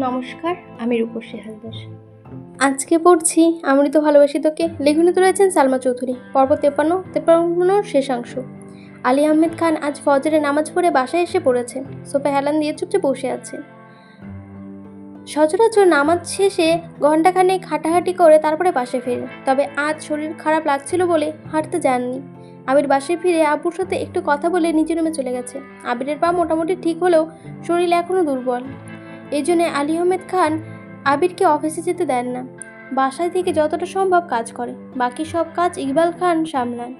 নমস্কার, আমি রূপসী হালদার। আজকে পড়ছি আমি তো ভালোবাসি তোকে লেখনীতে রয়েছেন সালমা চৌধুরী। পর্ব তেপান্ন, তেপান্নর শেষাংশ। আলী আহমেদ খান আজ ফজরে নামাজ পড়ে বাসায় এসে পড়েছেন। সোফা হেলান দিয়ে চুপচাপ বসে আছে সচরাচর নামাজ শেষে ঘণ্টাখানেক হাঁটাহাঁটি করে তারপরে বাসে ফেরে তবে আজ শরীর খারাপ লাগছিল বলে হাঁটতে যাননি। আবির বাসে ফিরে আব্বুর সাথে একটু কথা বলে নিজের রুমে চলে গেছে। আবিরের পা মোটামুটি ঠিক হলেও শরীর এখনও দুর্বল। এই জন্যে আলী আহমেদ খান আবিরকে অফিসে যেতে দেন না। বাসায় থেকে যতটা সম্ভব কাজ করে। বাকি সব কাজ ইকবাল খান সামলান।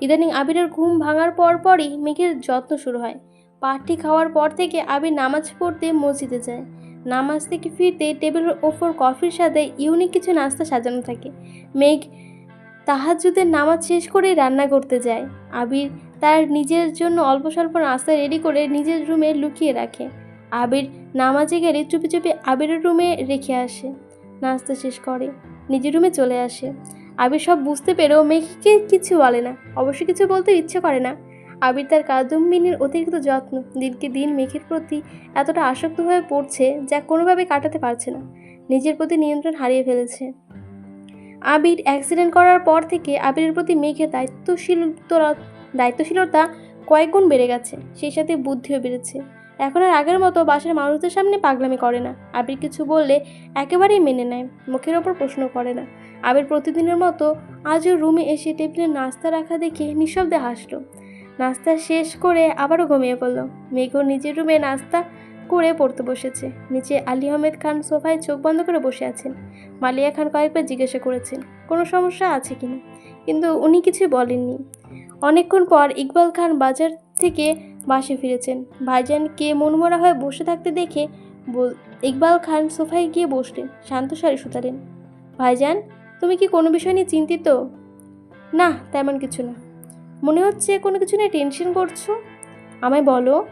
ইদানিং আবিরের ঘুম ভাঙার পর পরই মেঘের যত্ন শুরু হয়। পাঠটি খাওয়ার পর থেকে আবির নামাজ পড়তে মসজিদে যায়। নামাজ থেকে ফিরতে টেবিলের ওপর কফির সাথে ইউনিক কিছু নাস্তা সাজানো থাকে। মেঘ তাহাজুদের নামাজ শেষ করেই রান্না করতে যায়। আবির তার নিজের জন্য অল্প স্বল্প নাস্তা রেডি করে নিজের রুমে লুকিয়ে রাখে। আবির নামাজে গেলে চুপি চুপি আবিরের রুমে রেখে আসে। নাস্তা শেষ করে, নিজের রুমে চলে আসে। আবির সব বুঝতে পেরেও মেঘকে কিছু বলে না, অবশ্য কিছু বলতে ইচ্ছে করে না। আবির তার কাদম্বিনীর অতিরিক্ত যত্ন, দিনকে দিন মেঘের প্রতি এতটা আসক্ত হয়ে পড়ছে যা কোনোভাবে কাটাতে পারছে না। নিজের প্রতি নিয়ন্ত্রণ হারিয়ে ফেলেছে। আবির অ্যাক্সিডেন্ট করার পর থেকে আবিরের প্রতি মেঘের দায়িত্বশীলতা দায়িত্বশীলতা কয়েক গুণ বেড়ে গেছে, সেই সাথে বুদ্ধিও বেড়েছে। এখন আর আগের মতো বাসের মানুষদের সামনে পাগলামি করে না। আবির কিছু বললে একেবারেই মেনে নেয়, মুখের ওপর প্রশ্ন করে না। আবির প্রতিদিনের মতো আজও রুমে এসে টেবিলে নাস্তা রাখা দেখে নিঃশব্দে হাসলো। নাস্তা শেষ করে আবারও ঘুমিয়ে পড়ল। মেঘও নিজের রুমে নাস্তা করে পড়তে বসেছে। নিচে আলী আহমেদ খান সোফায় চোখ বন্ধ করে বসে আছেন। মালিয়া খান কয়েকবার জিজ্ঞাসা করেছেন, কোনো সমস্যা আছে কিনা কিন্তু উনি কিছুই বলেননি। অনেকক্ষণ পর ইকবাল খান বাজার থেকে বাসে ফিরেছেন। ভাইজানকে মনমরা হয়ে বসে থাকতে দেখে বল, ইকবাল খান সোফায় গিয়ে বসলেন, শান্ত স্বরে শুতালেন ভাইজান, তুমি কি কোনো বিষয় নিয়ে চিন্তিত? না, তেমন কিছু না। মনে হচ্ছে কোনো কিছু নিয়ে টেনশন করছ? আমায় বলো।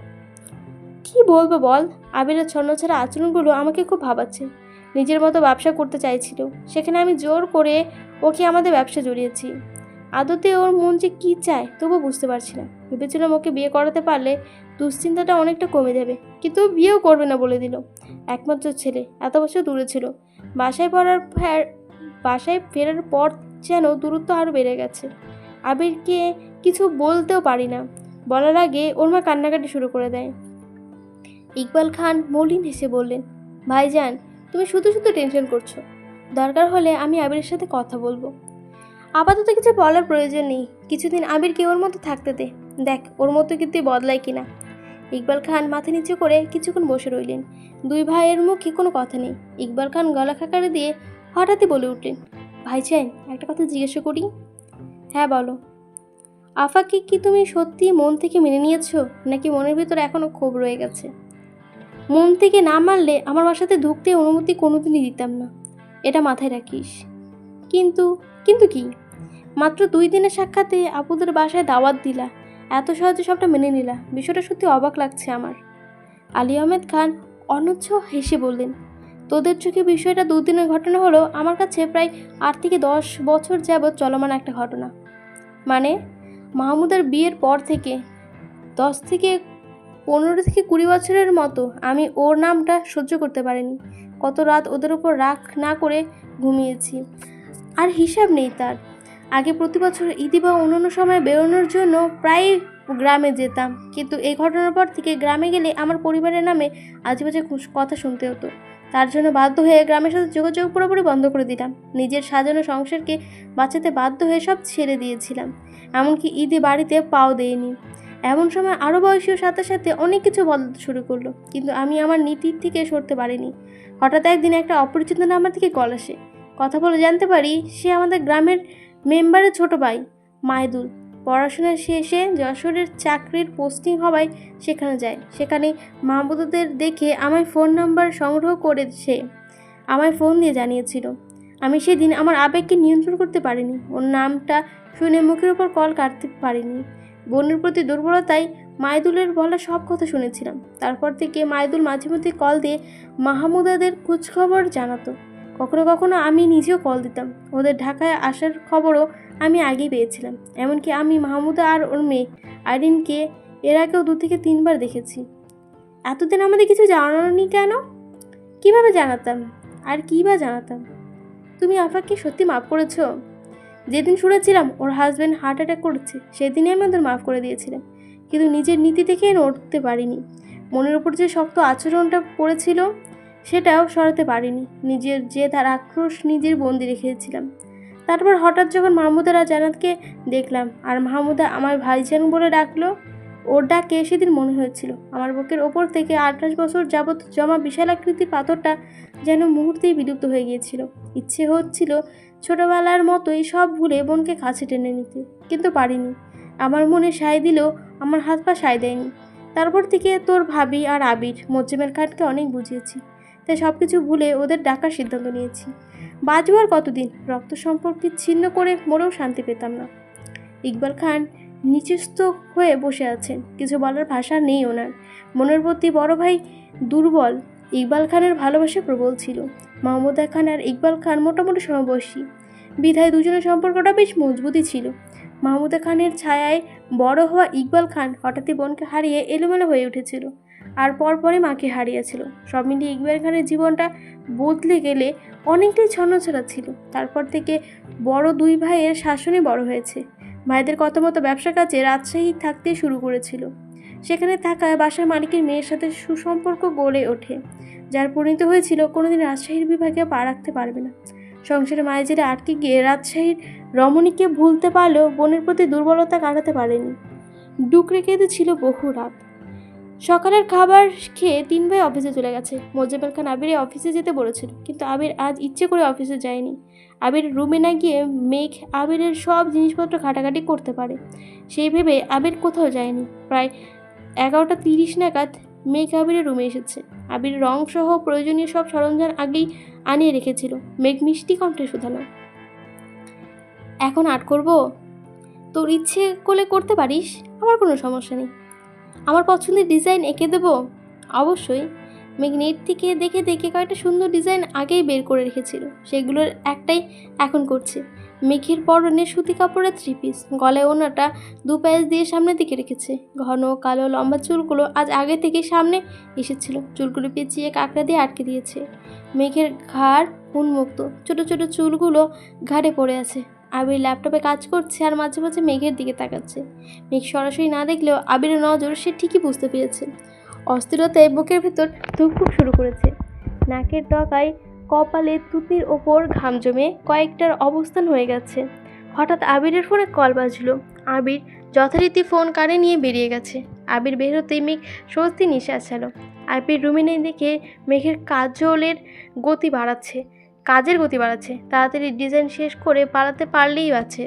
কি বলব বল? আবিরের ছন্ন ছাড়া আচরণগুলো আমাকে খুব ভাবাচ্ছে। নিজের মতো ব্যবসা করতে চাইছিল। সেখানে আমি জোর করে ওকে আমাদের ব্যবসা জড়িয়েছি। আদতে ওর মন যে কী চায় তবুও বুঝতে পারছি না। ভেবেছিলাম ওকে বিয়ে করাতে পারলে দুশ্চিন্তাটা অনেকটা কমে যাবে, কিন্তু বিয়েও করবে না বলে দিল। একমাত্র ছেলে, এত বছর দূরে ছিল। বাসায় পড়ার ফের, বাসায় ফেরার পর যেন দূরত্ব আরও বেড়ে গেছে। আবিরকে কিছু বলতেও পারি না। বলার আগে ওর মা কান্নাকাটি শুরু করে দেয়। ইকবাল খান মলিন হেসে বললেন, ভাইজান, তুমি শুধু শুধু টেনশন করছ। দরকার হলে আমি আবিরের সাথে কথা বলব। আপাতত কিছু বলার প্রয়োজন নেই। কিছুদিন আবিরকে ওর মতো থাকতে দে। দেখ, ওর মতো কিন্তু বদলায় কিনা? ইকবাল খান মাথা নিচু করে কিছুক্ষণ বসে রইলেন। দুই ভাইয়ের মুখে কোনো কথা নেই। ইকবাল খান গলা খাকারে দিয়ে হঠাৎই বলে উঠলেন, ভাই ভাইজান একটা কথা জিজ্ঞাসা করি? হ্যাঁ বলো। আফাকে কি তুমি সত্যি মন থেকে মেনে নিয়েছো, নাকি মনের ভিতর এখনও ক্ষোভ রয়ে গেছে? মন থেকে না মানলে আমার বাসাতে ঢুকতে অনুমতি কোনোদিনই দিতাম না। এটা মাথায় রাখিস। কিন্তু কিন্তু কি? মাত্র দুই দিনের সাক্ষাতে আপুদের বাসায় দাওয়াত দিলা। এত সহজে সবটা মেনে নিলা। বিষয়টা সত্যি অবাক লাগছে আমার। আলী আহমেদ খান অনচ্ছ হেসে বললেন, তোদের চোখে বিষয়টা দুদিনের ঘটনা হলো আমার কাছে প্রায় আট থেকে দশ বছর যাবৎ চলমান একটা ঘটনা। মানে মাহমুদের বিয়ের পর থেকে দশ থেকে পনেরো থেকে কুড়ি বছরের মতো আমি ওর নামটা সহ্য করতে পারিনি। কত রাত ওদের উপর রাগ না করে ঘুমিয়েছি। আর হিসাব নেই তার। আগে প্রতি বছর ঈদি বা অন্যান্য সময় বেরোনোর জন্য প্রায় গ্রামে যেতাম। কিন্তু এই ঘটনার পর থেকে গ্রামে গেলে আমার পরিবারের নামে আজেবাজে কথা শুনতে হতো। তার জন্য বাধ্য হয়ে গ্রামের সাথে যোগাযোগ পুরোপুরি বন্ধ করে দিলাম। নিজের সাজানো সংসারকে বাঁচাতে বাধ্য হয়ে সব ছেড়ে দিয়েছিলাম। এমনকি ঈদে বাড়িতে পাও দেয়নি এমন সময় আরও বয়সীয় সাথে সাথে অনেক কিছু বদলাতে শুরু করল। কিন্তু আমি আমার নীতির থেকে সরতে পারিনি। হঠাৎ একদিন একটা অপরিচিত নাম্বার থেকে কল আসে। কথা বলে জানতে পারি সে আমাদের গ্রামের মেম্বারের ছোট ভাই মায়দুল পড়াশোনা শেষে যশোরের চাকরির পোস্টিং হওয়ায় সেখানে যায়। সেখানে মাহবুদদের দেখে আমায় ফোন নাম্বার সংগ্রহ করে সে আমায় ফোন দিয়ে জানিয়েছিল। আমি সেদিন আমার আবেগকে নিয়ন্ত্রণ করতে পারিনি। ওর নামটা শুনে মুখের উপর কল কাটতে পারিনি। বোনের প্রতি দুর্বলতায় মাইদুলের বলা সব কথা শুনেছিলাম। তারপর থেকে মাইদুল মাঝে মধ্যে কল দিয়ে মাহমুদাদের খোঁজখবর জানাতো। কখনো কখনো আমি নিজেও কল দিতাম। ওদের ঢাকায় আসার খবরও আমি আগেই পেয়েছিলাম। এমনকি আমি, মাহমুদা আর ওর মেয়ে আইরিনকে এর আগেও দু থেকে তিনবার দেখেছি। এতদিন আমাদের কিছু জানানি কেন? কীভাবে জানাতাম? আর কী বা জানাতাম? তুমি আফাকে সত্যি মাফ করেছ? যেদিন শুনেছিলাম ওর হাজব্যান্ড হার্ট অ্যাটাক করেছে, সেদিনই আমি ওদের মাফ করে দিয়েছিলাম। কিন্তু নিজের নীতি থেকে নড়তে পারিনি। মনের উপর যে শক্ত আচরণটা পড়েছিল সেটাও সরাতে পারিনি। নিজের যে তার আক্রোশ নিজের বন্দি রেখেছিলাম। তারপর হঠাৎ যখন মাহমুদার আর জান্নাতকে দেখলাম, আর মাহমুদা আমার ভাইজান বলে ডাকলো, ওর ডাকে সেদিন মনে হয়েছিল। আমার বুকের ওপর থেকে আঠাশ বছর যাবৎ জমা বিশাল আকৃতির পাথরটা যেন মুহূর্তেই বিলুপ্ত হয়ে গিয়েছিল। ইচ্ছে হচ্ছিল ছোটবেলার মতোই সব ভুলে বোনকে কাছে টেনে নিতে, কিন্তু পারিনি। আমার মনে সায় দিলেও আমার হাত পা সায় দেয়নি। তারপর থেকে তোর ভাবি আর আবির, মোজ্জেমের খানকে অনেক বুঝিয়েছি। তাই সব কিছু ভুলে ওদের ডাকার সিদ্ধান্ত নিয়েছি। বাজবো আর কতদিন? রক্ত সম্পর্ক ছিন্ন করে মরেও শান্তি পেতাম না। ইকবাল খান নিচেস্ত হয়ে বসে আছেন। কিছু বলার ভাষা নেই ওনার। মনের প্রতি বড় ভাই দুর্বল। ইকবাল খানের ভালোবাসা প্রবল ছিল। মাহমুদা খান আর ইকবাল খান মোটামুটি সমবয়সী। বিধায় দুজনের সম্পর্কটা বেশ মজবুতই ছিল। মাহমুদা খানের ছায়ায় বড় হওয়া ইকবাল খান হঠাৎই বোনকে হারিয়ে এলোমেলো হয়ে উঠেছিল। আর পরপরই মাকে হারিয়েছিল। সব মিলিয়ে ইকবাল খানের জীবনটা বদলে গেলে অনেকটাই ছন্নছাড়া ছিল। তারপর থেকে বড় দুই ভাইয়ের শাসনে বড় হয়েছে। ভাইদের কথা মতো ব্যবসা কাজে রাজশাহী থাকতে শুরু করেছিল। সেখানে থাকায় বাসার মালিকের মেয়ের সাথে সুসম্পর্ক গড়ে ওঠে। যার পরিণত হয়েছিল কোনোদিন রাজশাহীর বিভাগে পা রাখতে পারবে না। সংসারে মায়ের জেরে আটকে গিয়ে রাজশাহীর রমণীকে ভুলতে পারলেও বোনের প্রতি দুর্বলতা কাটাতে পারেনি। ডুকরে কেঁদে ছিল বহু রাত। সকালের খাবার খেয়ে তিন ভাই অফিসে চলে গেছে। মোজাম্মেল খান আবির অফিসে যেতে বলেছিল, কিন্তু আবির আজ ইচ্ছে করে অফিসে যায়নি। আবির রুমে না গিয়ে মেঘ আবিরের সব জিনিসপত্র ঘাটাঘাটি করতে পারে। সেই ভেবে আবির কোথাও যায়নি। প্রায় এগারোটা তিরিশ নাগাদ মেঘ আবিরের রুমে এসেছে। আবির রং সহ প্রয়োজনীয় সব সরঞ্জাম আগেই আনিয়ে রেখেছিল। মেঘ মিষ্টি কণ্ঠে শুধালো, এখন আর্ট করব? তোর ইচ্ছে করলে করতে পারিস? আমার কোনো সমস্যা নেই। আমার পছন্দের ডিজাইন এঁকে দেবো? অবশ্যই। মেঘ নেট থেকে দেখে দেখে কয়েকটা সুন্দর ডিজাইন আগেই বের করে রেখেছিল। সেগুলোর একটাই এখন করছে। মেঘের পরনে সুতি কাপড়ের থ্রি পিস গলায় ওনাটা দু প্যাচ দিয়ে সামনের দিকে রেখেছে। ঘন কালো লম্বা চুলগুলো আজ আগে থেকে সামনে এসেছিল। চুলগুলো পেঁচিয়ে কাঁকড়া দিয়ে আটকে দিয়েছে। মেঘের ঘাড় উন্মুক্ত। ছোট ছোট চুলগুলো ঘাড়ে পড়ে আছে। আবির ল্যাপটপে কাজ করছে আর মাঝে মাঝে মেঘের দিকে তাকাচ্ছে। মেঘ সরাসরি না দেখলেও আবিরের নজর সে ঠিকই বুঝতে পেরেছে। অস্থিরতায় বুকের ভেতর ধুকপুক শুরু করেছে। নাকের ডগায় কপালে তুতির ওপর ঘাম জমে কয়েকটার অবস্থান হয়ে গেছে। হঠাৎ আবিরের ফোনে কল বাজলো। আবির যথারীতি ফোন কানে নিয়ে বেরিয়ে গেছে। আবির বেরোতেই মেঘ স্বস্তি নিঃশ্বাস ছাড়ো আবির রুমে নেই দেখে মেঘের কাজলের গতি বাড়াচ্ছে। কাজের গতি বাড়াচ্ছে। তাড়াতাড়ি ডিজাইন শেষ করে পালাতে পারলেই আছে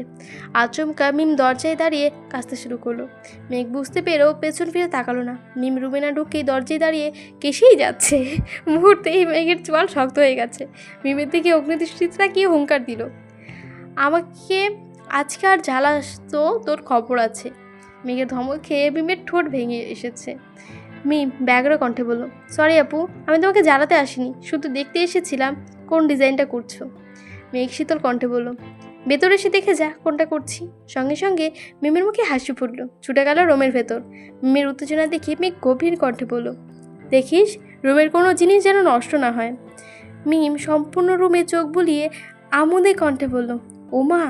আচমকা মিম দরজায় দাঁড়িয়ে কাঁচতে শুরু করল। মেঘ বুঝতে পেরেও পেছন ফিরে তাকালো না। মিম রুমে না ঢুকেই দরজায় দাঁড়িয়ে কেসেই যাচ্ছে। মুহূর্তেই মেঘের চোয়াল শক্ত হয়ে গেছে। মিমের দিকে অগ্নিদৃষ্টিতে তাকিয়ে হুঙ্কার দিল। আমাকে আজকে আর জ্বালাস তো? তোর খবর আছে? মেঘের ধমক খেয়ে মিমের ঠোঁট ভেঙে এসেছে। মিম ব্যাগ্র কণ্ঠে বলল, সরি আপু, আমি তোমাকে জ্বালাতে আসিনি। শুধু দেখতে এসেছিলাম। কোন ডিজাইনটা করছ? মেঘ শীতল কণ্ঠে বলল, ভেতরে এসে দেখে যা কোনটা করছি। সঙ্গে সঙ্গে মিমের মুখে হাসি ফুটল, ছুটে গেল রোমের ভেতর। মিমের উত্তেজনা দেখে মেঘ গভীর কণ্ঠে বলল, দেখিস, রুমের কোনো জিনিস যেন নষ্ট না হয়। মিম সম্পূর্ণ রুমে চোখ বুলিয়ে আমোদে কণ্ঠে বলল, ওমা,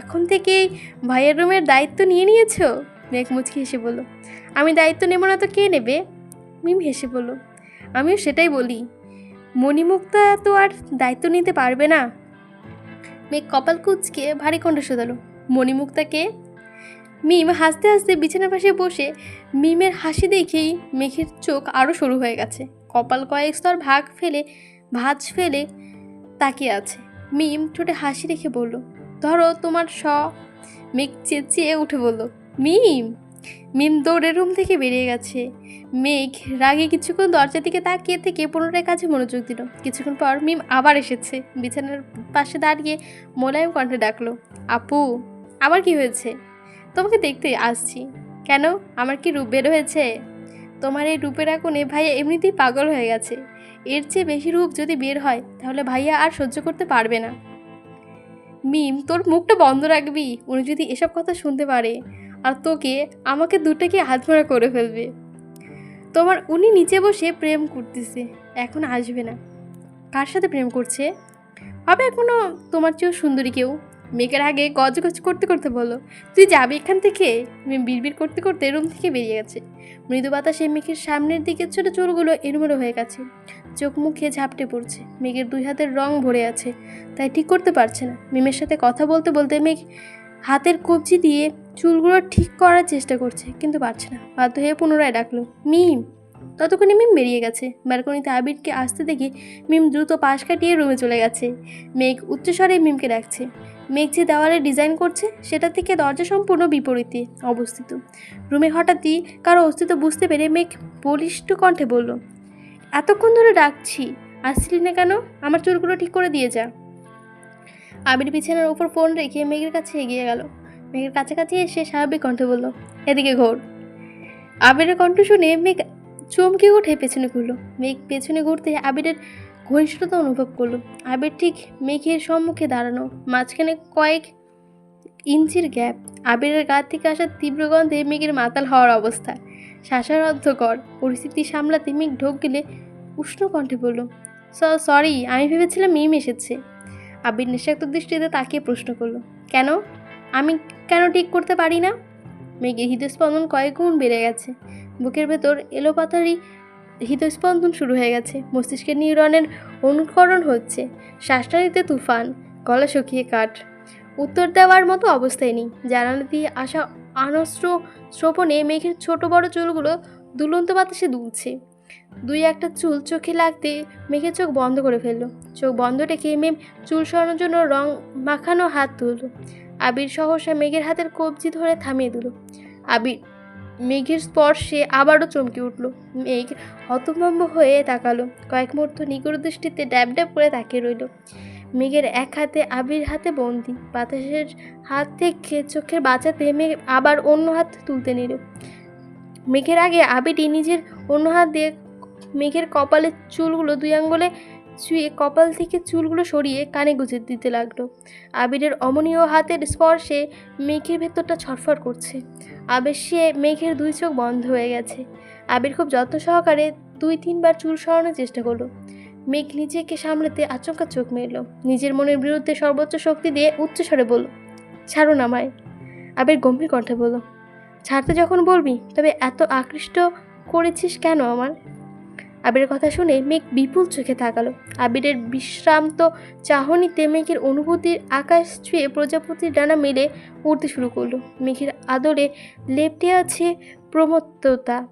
এখন থেকেই ভাইয়ের রুমের দায়িত্ব নিয়ে নিয়েছো? মেঘ মুচকি হেসে বলল, আমি দায়িত্ব নেব না তো কে নেবে? মিম হেসে বলল, আমিও সেটাই বলি। মণিমুক্তা তো আর দায়িত্ব নিতে পারবে না। মেঘ কপাল কুচকে ভারী কণ্ঠ শোধালো। মণিমুক্তাকে? মিম হাসতে হাসতে বিছানার পাশে বসে মিমের হাসি দেখেই মেঘের চোখ আরও সরু হয়ে গেছে। কপাল কয়েক স্তর ভাগ ফেলে, ভাঁজ ফেলে তাকিয়ে আছে। মিম ঠোঁটে হাসি রেখে বলল, ধরো তোমার স মেঘ চেঁচিয়ে উঠে বলল, মিম! মিম দৌড়ে রুম থেকে বেরিয়ে গেছে। মেঘ রাগে কিছুক্ষণ দরজার দিকে তাকিয়ে থেকে পুনরায় কাজে মনোযোগ দিল। কিছুক্ষণ পর মিম আবার এসেছে। বিছানার পাশে দাঁড়িয়ে মোলায়েম কণ্ঠে ডাকলো, আপু আবার কি হয়েছে? তোমাকে দেখতে আসছি। কেন? আমার কি রূপ বের হয়েছে? তোমার এই রূপের আগুনে ভাইয়া এমনিতেই পাগল হয়ে গেছে। এর চেয়ে বেশি রূপ যদি বের হয়, তাহলে ভাইয়া আর সহ্য করতে পারবে না। মিম, তোর মুখটা বন্ধ রাখবি। উনি যদি এসব কথা শুনতে পারে আর তোকে আমাকে দুটাকে হাতমারা করে ফেলবে। তোমার উনি নিচে বসে প্রেম করতেছে, এখন আসবে না। কার সাথে প্রেম করছে? হবে এখনও তোমার চেয়েও সুন্দরী কেউ। মেঘের আগে গজগজ করতে করতে বলো, তুই যাবি এখান থেকে? মেয়ে বিড়বিড় করতে করতে রুম থেকে বেরিয়ে গেছে। মৃদু বাতাসে মেঘের সামনের দিকে ছোট চুলগুলো এলোমেলো হয়ে গেছে। চোখ মুখে ঝাপটে পড়ছে। মেঘের দুই হাতের রং ভরে আছে, তাই ঠিক করতে পারছে না। মিমের সাথে কথা বলতে বলতে মেঘ হাতের কবজি দিয়ে চুলগুলো ঠিক করার চেষ্টা করছে, কিন্তু পারছে না। বাধ্য হয়ে পুনরায় ডাকলো, মিম! ততক্ষণে মিম বেরিয়ে গেছে। ব্যালকনিতে আবিরকে আসতে দেখে মিম দ্রুত পাশ কাটিয়ে রুমে চলে গেছে। মেঘ উচ্চস্বরে মিমকে ডাকছে। মেঘ যে দেওয়ালে ডিজাইন করছে, সেটা থেকে দরজা সম্পূর্ণ বিপরীতে অবস্থিত। রুমে হঠাৎই কারও অস্তিত্ব বুঝতে পেরে মেঘ বলিষ্ঠ কণ্ঠে বলল, এতক্ষণ ধরে ডাকছি, আসছিলি না কেন? আমার চুলগুলো ঠিক করে দিয়ে যা। আবির বিছানার উপর ফোন রেখে মেঘের কাছে এগিয়ে গেল। মেঘের কাছাকাছি এসে স্বাভাবিক কণ্ঠে বলল, এদিকে ঘোর। আবিরের কণ্ঠ শুনে মেঘ চমকে উঠে পেছনে ঘুরলো। মেঘ পেছনে ঘুরতে আবিরের ঘনিষ্ঠতা অনুভব করল। আবির ঠিক মেঘের সম্মুখে দাঁড়ানো, মাঝখানে কয়েক ইঞ্চির গ্যাপ। আবিরের গা থেকে আসা তীব্র গন্ধে মেঘের মাতাল হওয়ার অবস্থা। শ্বাসারদ্ধকর পরিস্থিতি সামলাতে মেঘ ঢোক গেলে উষ্ণ কণ্ঠে বলল সরি, আমি ভেবেছিলাম মিম এসেছে। আবির নিঃশাক্ত দৃষ্টিতে তাকিয়ে প্রশ্ন করল, কেন? আমি কেন ঠিক করতে পারি না? মেঘের হৃদস্পন্দন কয়েক গুণ বেড়ে গেছে। বুকের ভেতর এলোপাতারি হৃদস্পন্দন শুরু হয়ে গেছে। মস্তিষ্কের নিউরনের অনুকরণ হচ্ছে। শ্বাসটা নিতে তুফান, গলা শুকিয়ে কাঠ। উত্তর দেওয়ার মতো অবস্থায় নেই। জানালা দিয়ে আসা আনস্র শ্রবণে মেঘের ছোট বড় চুলগুলো দুলন্ত বাতাসে দুলছে। দুই একটা চুল চোখে লাগতে মেঘের চোখ বন্ধ করে ফেলল। চোখ বন্ধ রেখে মেম চুল সরানোর জন্য রং মাখানো হাত তুলল। আবির সহসা মেঘের হাতের কবজি ধরে থামিয়ে দিল। আবির, মেঘের স্পর্শে আবারও চমকে উঠল। মেঘ হতভম্ব হয়ে তাকালো। কয়েক মুহূর্ত নিগুড় দৃষ্টিতে ড্যাব ড্যাব করে তাকিয়ে রইল। মেঘের এক হাতে আবির হাতে বন্দি। বাতাসের হাত থেকে চোখের বাঁচাতে মেঘ আবার অন্য হাত তুলতে নিল। মেঘের আগে আবিরই নিজের অন্য হাত দিয়ে মেঘের কপালের চুলগুলো দুই আঙ্গুলে ছুঁয়ে কপাল থেকে চুলগুলো সরিয়ে কানে গুজে দিতে লাগল। আবিরের অমনীয় হাতের স্পর্শে মেঘের ভেতরটা ছটফট করছে। আবির আবেশে মেঘের দুই চোখ বন্ধ হয়ে গেছে। আবির খুব যত্ন সহকারে দুই তিনবার চুল সরানোর চেষ্টা করল। মেঘ নিজেকে সামলাতে আচমকা চোখ মেলল। নিজের মনের বিরুদ্ধে সর্বোচ্চ শক্তি দিয়ে উচ্চস্বরে বলল ছাড়ুন আমায়। আবির গম্ভীর কণ্ঠে বলল, ছাড়তে যখন বলবি, তবে এত আকৃষ্ট করেছিস কেন আমার? আবিরের কথা শুনে মেঘ বিপুল চোখে তাকালো। আবিরের বিশ্রান্ত চাহনিতে মেঘের অনুভূতির আকাশ ছুঁয়ে প্রজাপতির ডানা মেলে উড়তে শুরু করল। মেঘের আদরে লেপটে আছে প্রমত্ততা।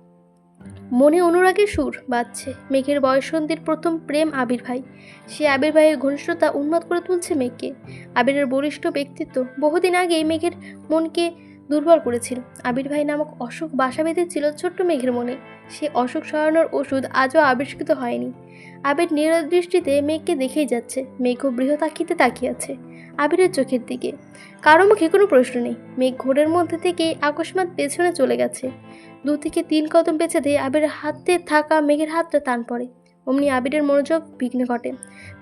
মনে অনুরাগের সুর বাজছে। মেঘের বয়সন্ধির প্রথম প্রেম আবির ভাই। সে আবির ভাইয়ের ঘনিষ্ঠতা উন্মাদ করে তুলছে মেঘকে। আবিরের বলিষ্ঠ ব্যক্তিত্ব বহুদিন আগেই মেঘের মনকে দুর্বল করেছিল। আবির ভাই নামক অসুখ বাসা বেঁধেছিল ছোট্ট মেঘের মনে। সে অসুখ সরানোর ওষুধ আজও আবিষ্কৃত হয়নি। আবির নিরদৃষ্টিতে মেঘকে দেখেই যাচ্ছে। মেঘও বৃহৎ আখিতে তাকিয়ে আছে আবিরের চোখের দিকে। কারও মুখে কোনো প্রশ্ন নেই। মেঘ ঘোরের মধ্যে থেকেই আকস্মাত পেছনে চলে গেছে। দু থেকে তিন কদম পেছাতে আবিরের হাতে থাকা মেঘের হাতটা টান পড়ে। অমনি আবিরের মনোযোগ বিঘ্ন ঘটে।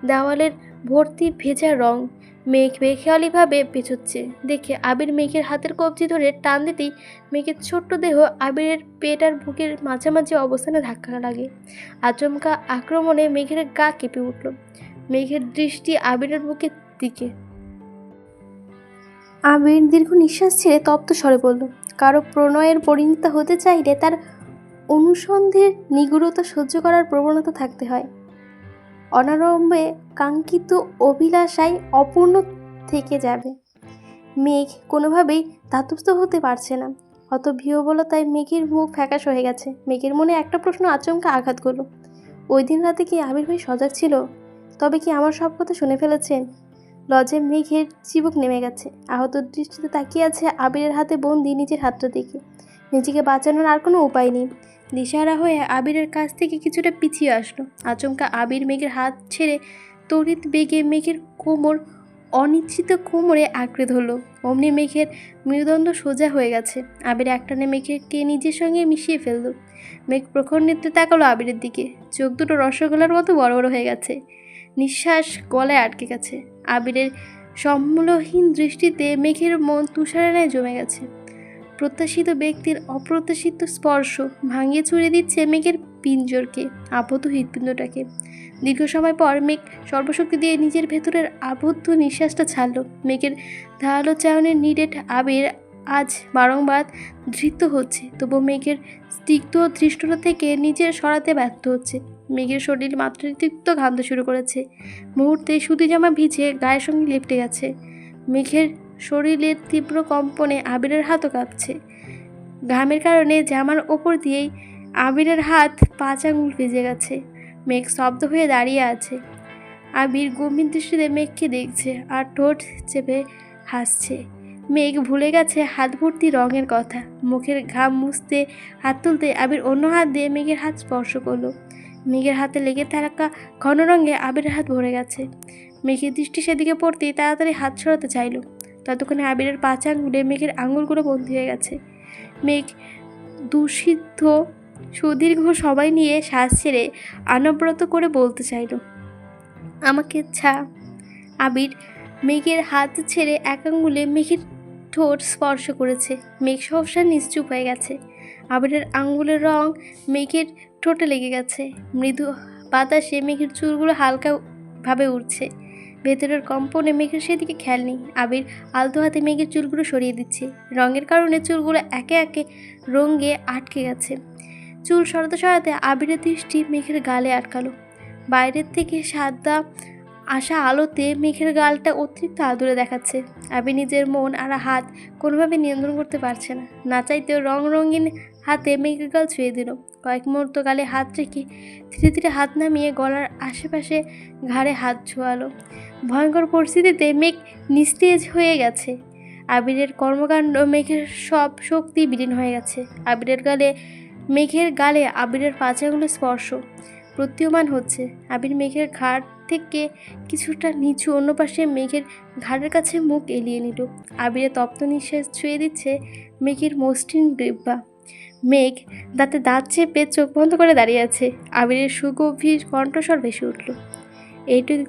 দেওয়ালের ভর্তি ভেজা রং মেঘ বেখেয়ালিভাবে পেছোচ্ছে। দেখে আবির মেঘের হাতের কবজি ধরে টান দিতেই মেঘের ছোট্ট দেহ আবিরের পেট আর বুকের মাঝামাঝি অবস্থানে ধাক্কা লাগে। আচমকা আক্রমণে মেঘের গা কেঁপে উঠল। মেঘের দৃষ্টি আবিরের বুকের দিকে। আবির দীর্ঘ নিঃশ্বাস ছেড়ে তপ্ত স্বরে বলল, কারও প্রণয়ের পরিণীতা হতে চাইলে তার অনুসন্ধির নিগুড়তা সহ্য করার প্রবণতা থাকতে হয়। অনারম্ভে কাঙ্ক্ষিত অভিলাষায় অপূর্ণ থেকে যাবে। মেঘ কোনোভাবেই ধাতস্থ হতে পারছে না। অত বিহবলতায় মেঘের মুখ ফ্যাকাশ হয়ে গেছে। মেঘের মনে একটা প্রশ্ন আচমকা আঘাত করল। ওই দিন রাতে কি আবির ভাই সজাগ ছিল? তবে কি আমার সব কথা শুনে ফেলেছেন? লজে মেঘের চিবুক নেমে গেছে। আহত দৃষ্টিতে তাকিয়ে আছে আবিরের হাতে বন্দি নিজের হাতটা দেখে। নিজেকে বাঁচানোর আর কোনো উপায় নেই। দিশাহারা হয়ে আবিরের কাছ থেকে কিছুটা পিছিয়ে আসলো। আচমকা আবির মেঘের হাত ছেড়ে তড়িৎ বেগে মেঘের কোমর অনিশ্চিত কোমরে আঁকড়ে ধরলো। অমনি মেঘের মেরুদণ্ড সোজা হয়ে গেছে। আবির একটানে মেঘেরকে নিজের সঙ্গে মিশিয়ে ফেলল। মেঘ প্রখর নেত্রে তাকালো আবিরের দিকে। চোখ দুটো রসগোল্লার মতো বড় বড় হয়ে গেছে। নিঃশ্বাস গলায় আটকে গেছে। আবিরের সম্মূলহীন দৃষ্টিতে মেঘের মন তুষারের জমে গেছে। প্রত্যাশিত ব্যক্তির অপ্রত্যাশিত স্পর্শ ভাঙিয়ে ছুড়ে দিচ্ছে মেঘের পিঞ্জরকে, আবদ্ধ হৃৎপিণ্ডটাকে। দীর্ঘ সময় পর মেঘ সর্বশক্তি দিয়ে নিজের ভেতরের আবদ্ধ নিঃশ্বাসটা ছাড়ল। মেঘের ধারালো চায়নের নিরেট আবির আজ বারংবার ধৃত হচ্ছে, তবু মেঘের স্নিগ্ধ ধৃষ্টতা থেকে নিজের সরাতে ব্যর্থ হচ্ছে। মেঘের শরীর মাতৃতৃপ্ত ঘামতে শুরু করেছে। মুহূর্তে সুতি জামা ভিজে গায়ের সঙ্গে লেপটে গেছে। মেঘের শরীরের তীব্র কম্পনে আবিরের হাতও কাঁপছে। ঘামের কারণে জামার ওপর দিয়েই আবিরের হাত পাঁচ আঙুল ভিজে গেছে। মেঘ শব্দ হয়ে দাঁড়িয়ে আছে। আবির গম্ভীর দৃষ্টিতে মেঘকে দেখছে আর ঠোঁট চেপে হাসছে। মেঘ ভুলে গেছে হাত ভর্তি রঙের কথা। মুখের ঘাম মুছতে, হাত তুলতে আবির অন্য হাত দিয়ে মেঘের হাত স্পর্শ করল। মেঘের হাতে লেগে থাকা ঘন রঙে আবিরের হাত ভরে গেছে। মেঘের দৃষ্টি সেদিকে পড়তেই তাড়াতাড়ি হাত সরাতে চাইলো। ততক্ষণে আবিরের পাঁচ আঙুলে মেঘের আঙুলগুলো বন্দি হয়ে গেছে। মেঘ দূষিত সুদীর্ঘ সবাই নিয়ে শ্বাস ছেড়ে অনব্রত করে বলতে চাইল, আমাকে ছা। আবির মেঘের হাত ছেড়ে এক আঙুলে মেঘের ঠোঁট স্পর্শ করেছে। মেঘ সহসা নিশ্চুপ হয়ে গেছে। আবিরের আঙুলের রং মেঘের ঠোঁটে লেগে গেছে। মৃদু বাতাসে মেঘের চুলগুলো হালকাভাবে উঠছে ভেতরের কম্পনে মেঘের সেদিকে খেয়াল নেই। আবির আলতো হাতে মেঘের চুলগুলো সরিয়ে দিচ্ছে। রঙের কারণে চুলগুলো একে একে রঙে আটকে গেছে। চুল সরাতে সরাতে আবিরের দৃষ্টি মেঘের গালে আটকালো। বাইরের থেকে সাদা আসা আলোতে মেঘের গালটা অতিরিক্ত আদুরে দেখাচ্ছে। আবির নিজের মন আর হাত কোনোভাবে নিয়ন্ত্রণ করতে পারছে না। না চাইতেও রং রঙিন হাতে মেঘের গাল ছুঁয়ে দিল। কয়েক মুহূর্ত গালে হাত রেখে ধীরে ধীরে হাত নামিয়ে গলার আশেপাশে ঘাড়ে হাত ছোঁয়ালো। ভয়ঙ্কর পরিস্থিতিতে মেঘ নিস্তেজ হয়ে গেছে। আবিরের কর্মকাণ্ড, মেঘের সব শক্তি বিলীন হয়ে গেছে। আবিরের গালে, মেঘের গালে আবিরের পাঁচাগুলো স্পর্শ, প্রতীয়মান হচ্ছে। আবির মেঘের ঘাট থেকে কিছুটা নিচু অন্য পাশে মেঘের ঘাড়ের কাছে মুখ এলিয়ে নিল। আবিরে তপ্ত নিঃশ্বাস ছুঁয়ে দিচ্ছে মেঘের মসৃণ গ্রীব্বা মেঘ দাঁতে দাঁত চেপে চোখ বন্ধ করে দাঁড়িয়ে আছে। আবিরের সুগভীর কণ্ঠস্বর ভেসে উঠল। এইটুকু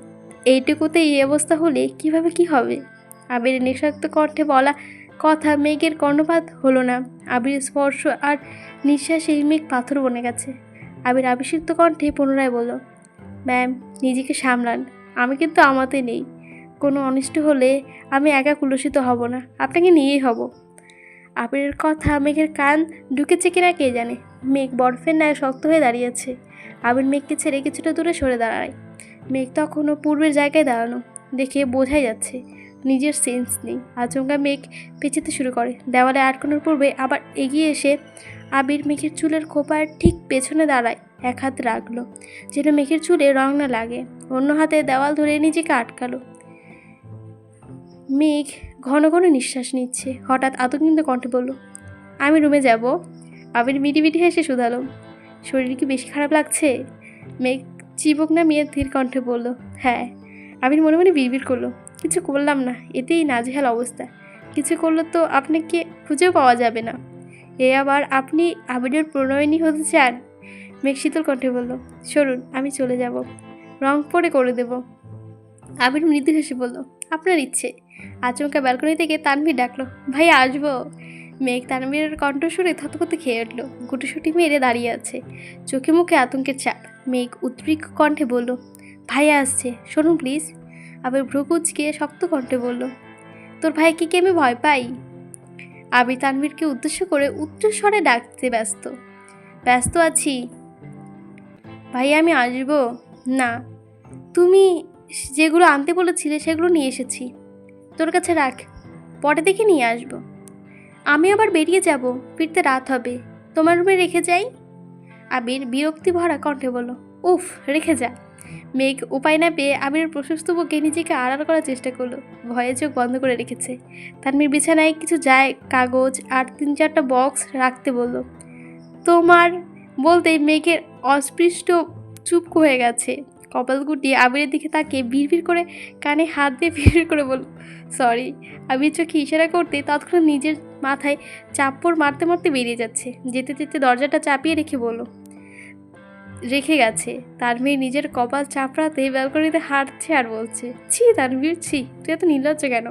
এইটুকুতে এই অবস্থা হলে কীভাবে কি হবে? আবিরের নিঃশব্দ কণ্ঠে বলা কথা মেঘের কর্ণপাত হলো না। আবির স্পর্শ আর নিঃশ্বাসে মেঘ পাথর বনে গেছে। আবির আবিষিক্ত কণ্ঠে পুনরায় বলল, ম্যাম, নিজেকে সামলান। আমি কিন্তু আমাতে নেই। কোনো অনিষ্ট হলে আমি একা কুলসিত হব না। আপনাকে নিয়েই হব। আবিরের কথা মেঘের কান ঢুকেছে কিনা কে জানে? মেঘ বরফের ন্যায় শক্ত হয়ে দাঁড়িয়েছে। আবির মেঘকে ছেড়ে কিছুটা দূরে সরে দাঁড়ায়। মেঘ তখনও পূর্বের জায়গায় দাঁড়ানো, দেখে বোঝাই যাচ্ছে, নিজের সেন্স নেই। আচমকা মেঘ পেঁচাতে শুরু করে। দেওয়ালে আটকানোর পূর্বে আবার এগিয়ে এসে আবির মেঘের চুলের খোপার ঠিক পেছনে দাঁড়ায়। এক হাত রাখল, যেন মেঘের চুলে রং না লাগে। অন্য হাতে দেওয়াল ধরে নিজেকে আটকালো। মেঘ ঘন ঘন নিঃশ্বাস নিচ্ছে। হঠাৎ আতঙ্কিত কণ্ঠে বলল, আমি রুমে যাব। আবির মিটি মিটি হেসে শুধালো, শরীর কি বেশি খারাপ লাগছে? মেঘ চিবক নামিয়ে ধীর কণ্ঠে বলল হ্যাঁ। আবির মনে মনে বিড়বিড় করল, কিছু করলাম না, এতেই নাজেহাল অবস্থা। কিছু করলে তো আপনাকে খুঁজেও পাওয়া যাবে না। এ আবার আপনি আবিরের প্রণয়নী হতে চান? মেঘ শীতল কণ্ঠে বলল, সরুন, আমি চলে যাব। রং পরে করে দেব। আবির মৃদু হেসে বলল, আপনার ইচ্ছে। আচমকা ব্যালকনি থেকে তানভীর ডাকলো, ভাই, আসব। মেঘ তানভীরের কণ্ঠ শুনে থতপথে খেয়ে উঠল, গুটিসুটি মেরে দাঁড়িয়ে আছে, চোখে মুখে আতঙ্কের চাপ মেঘ উদ্রিক্ত কণ্ঠে বলল ভাইয়া আসছে, শুনুন প্লিজ আবার ভ্রুকুচকে শক্ত কণ্ঠে বলল, তোর ভাইকে কি আমি ভয় পাই? আবির তানভীরকে উদ্দেশ্য করে উচ্চস্বরে ডাকতে ব্যস্ত ব্যস্ত আছি। ভাই, আমি আসব? না। তুমি যেগুলো আনতে বলেছিলে সেগুলো নিয়ে এসেছি। তোর কাছে রাখ, পরে দেখে নিয়ে আসব। আমি আবার বেরিয়ে যাব, ফিরতে রাত হবে। তোমার রুমে রেখে যাই? আবির বিরক্তি ভরা কণ্ঠে বলল, উফ, রেখে যা। মেঘ উপায় না পেয়ে আবিরের প্রশস্ত বুকে নিজেকে আড়াল করার চেষ্টা করল। ভয়ে চোখ বন্ধ করে রেখেছে। তানমির বিছানায় কিছু যায়, কাগজ আর তিন চারটা বক্স রাখতে বলল, তোমার, বলতেই মেঘের অস্পৃষ্ট চুপ হয়ে গেছে। কপাল গুটিয়ে আবিরের দিকে তাকে বিড়বিড় করে কানে হাত দিয়ে বিড়বিড় করে বলল সরি আবির চোখে ইশারা করতে তৎক্ষণাৎ নিজের মাথায় চাপ্পড় মারতে মারতে বেরিয়ে যাচ্ছে। যেতে যেতে দরজাটা চাপিয়ে রেখে বলল, রেখে গেছে। তার মেয়ে নিজের কপাল চাপড়াতে ব্যালকনিতে হাঁটছে আর বলছে, ছি তানভীর, ছি, তুই এত নির্লজ্জ কেন?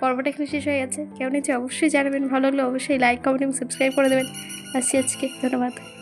পর্বটা এখানে শেষ হয়ে গেছে। কেমন হয়েছে অবশ্যই জানাবেন। ভালো লাগলে অবশ্যই লাইক কমেন্ট এবং সাবস্ক্রাইব করে দেবেন। আসছি আজকে। ধন্যবাদ।